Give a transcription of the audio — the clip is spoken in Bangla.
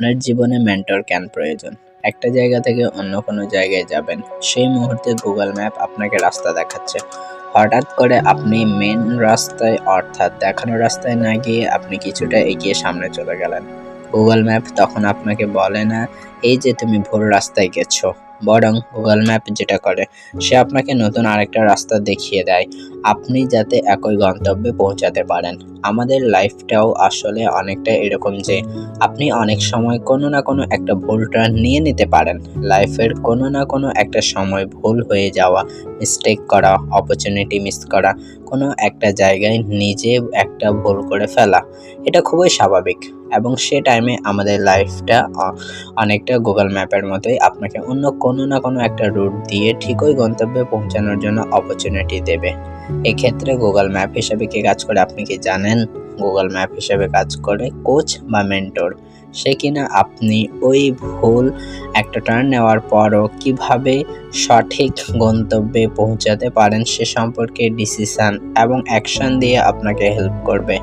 আপনার জীবনে মেন্টর কেন প্রয়োজন? একটা জায়গা থেকে অন্য কোনো জায়গায় যাবেন। সেই মুহূর্তে গুগল ম্যাপ আপনাকে রাস্তা দেখাচ্ছে। হঠাৎ করে আপনি মেন রাস্তায়, অর্থাৎ দেখানো রাস্তায় না গিয়ে আপনি কিছুটা এগিয়ে সামনে চলে গেলেন। গুগল ম্যাপ তখন আপনাকে বলে না, এই যে তুমি ভুল রাস্তায় গেছো। বরং গুগল ম্যাপ যেটা করে, সে আপনাকে নতুন আরেকটা রাস্তা দেখিয়ে দেয়। আপনি যাতে একই গন্তব্যে পৌঁছাতে পারেন। আমাদের লাইফটাও আসলে অনেকটা এরকম যে, আপনি অনেক সময় কোনো না কোনো একটা ভুল টার্ন নিয়ে নিতে পারেন। লাইফের কোনো না কোনো একটা সময় ভুল হয়ে যাওয়া মিস্টেক করা অপরচুনিটি মিস করা, কোনো একটা জায়গায় নিজে একটা ভুল করে ফেলা, এটা খুবই স্বাভাবিক। এবং সে টাইমে আমাদের লাইফটা অনেকটা গুগল ম্যাপের মতোই আপনাকে অন্য কোনো না কোনো একটা রুট দিয়ে ঠিকই গন্তব্যে পৌঁছানোর জন্য অপরচুনিটি দেবে। এক্ষেত্রে গুগল ম্যাপ হিসেবে কি কাজ করে? আপনি কি জানেন? গুগল ম্যাপ হিসেবে কাজ করে কোচ বা মেন্টর সে কিনা আপনি ওই ভুল একটা টার্ন নেওয়ার পরও কীভাবে সঠিক গন্তব্যে পৌঁছাতে পারেন সে সম্পর্কে ডিসিশন এবং অ্যাকশন দিয়ে আপনাকে হেল্প করবে।